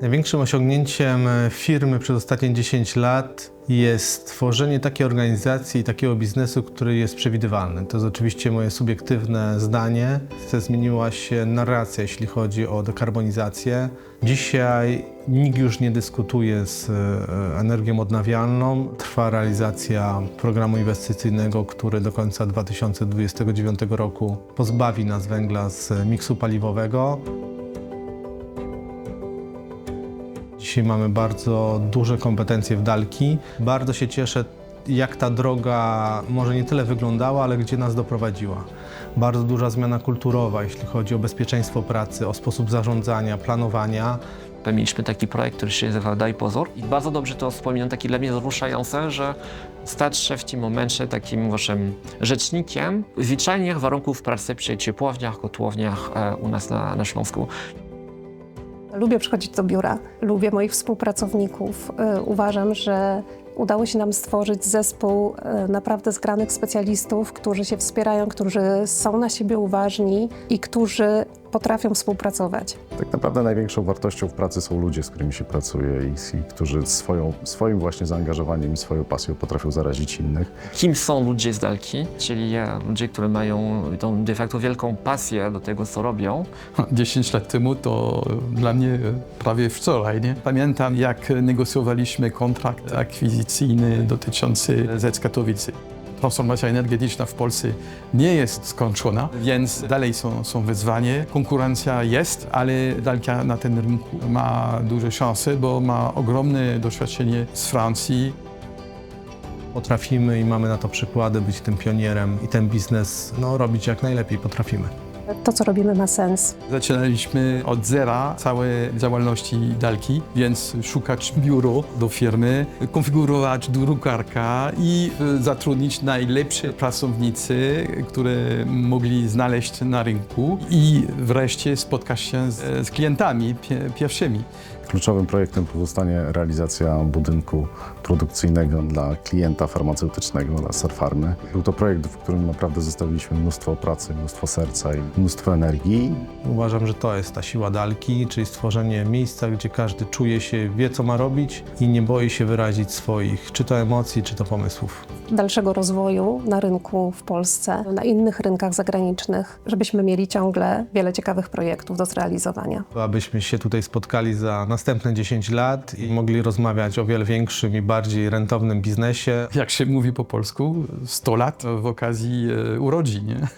Największym osiągnięciem e, firmy przez ostatnie 10 lat jest stworzenie takiej organizacji i takiego biznesu, który jest przewidywalny. To jest oczywiście moje subiektywne zdanie. Zmieniła się narracja, jeśli chodzi o dekarbonizację. Dzisiaj nikt już nie dyskutuje z e, energią odnawialną. Trwa realizacja programu inwestycyjnego, który do końca 2029 roku pozbawi nas węgla z miksu paliwowego. Dzisiaj mamy bardzo duże kompetencje w dalki. Bardzo się cieszę, jak ta droga może nie tyle wyglądała, ale gdzie nas doprowadziła. Bardzo duża zmiana kulturowa, jeśli chodzi o bezpieczeństwo pracy, o sposób zarządzania, planowania. Mieliśmy taki projekt, który się nazywał Daj Pozór i bardzo dobrze to wspominam, taki dla mnie wzruszające, że stać się w tym momencie takim waszym rzecznikiem zwyczajnych warunków pracy przy ciepłowniach, kotłowniach e, u nas na, na Śląsku. Lubię przychodzić do biura, lubię moich współpracowników. Y, Uważam, że udało się nam stworzyć zespół y, naprawdę zgranych specjalistów, którzy się wspierają, którzy są na siebie uważni i którzy potrafią współpracować. Tak naprawdę największą wartością w pracy są ludzie, z którymi się pracuje i, i którzy swoją, swoim właśnie zaangażowaniem i swoją pasją potrafią zarazić innych. Kim są ludzie z dalki, czyli e, ludzie, którzy mają tą de facto wielką pasję do tego, co robią. 10 lat temu to dla mnie prawie wczoraj. Nie? Pamiętam, jak negocjowaliśmy kontrakt akwizycyjny dotyczący ZEC Katowice. Transformacja energetyczna w Polsce nie jest skończona, więc dalej są, są wyzwania. Konkurencja jest, ale Dalka na tym rynku ma duże szanse, bo ma ogromne doświadczenie z Francji, Potrafimy i mamy na to przykłady być tym pionierem i ten biznes no, robić jak najlepiej potrafimy. To, co robimy, ma sens. Zaczynaliśmy od zera całe działalności Dalki, więc szukać biuro do firmy, konfigurować drukarka i e, zatrudnić najlepsze pracownicy, które mogli znaleźć na rynku i wreszcie spotkać się z, z klientami pie, pierwszymi. Kluczowym projektem pozostanie realizacja budynku produkcyjnego dla klienta farmaceutycznego, dla Serfarmy. Był to projekt, w którym naprawdę zostawiliśmy mnóstwo pracy, mnóstwo serca i mnóstwo energii. Uważam, że to jest ta siła dalki, czyli stworzenie miejsca, gdzie każdy czuje się, wie co ma robić i nie boi się wyrazić swoich, czy to emocji, czy to pomysłów. Dalszego rozwoju na rynku w Polsce, na innych rynkach zagranicznych, żebyśmy mieli ciągle wiele ciekawych projektów do zrealizowania. Abyśmy się tutaj spotkali za następne 10 lat i mogli rozmawiać o wiele większym i bardziej rentownym biznesie. Jak się mówi po polsku, 100 lat w okazji e, urodzin. Nie?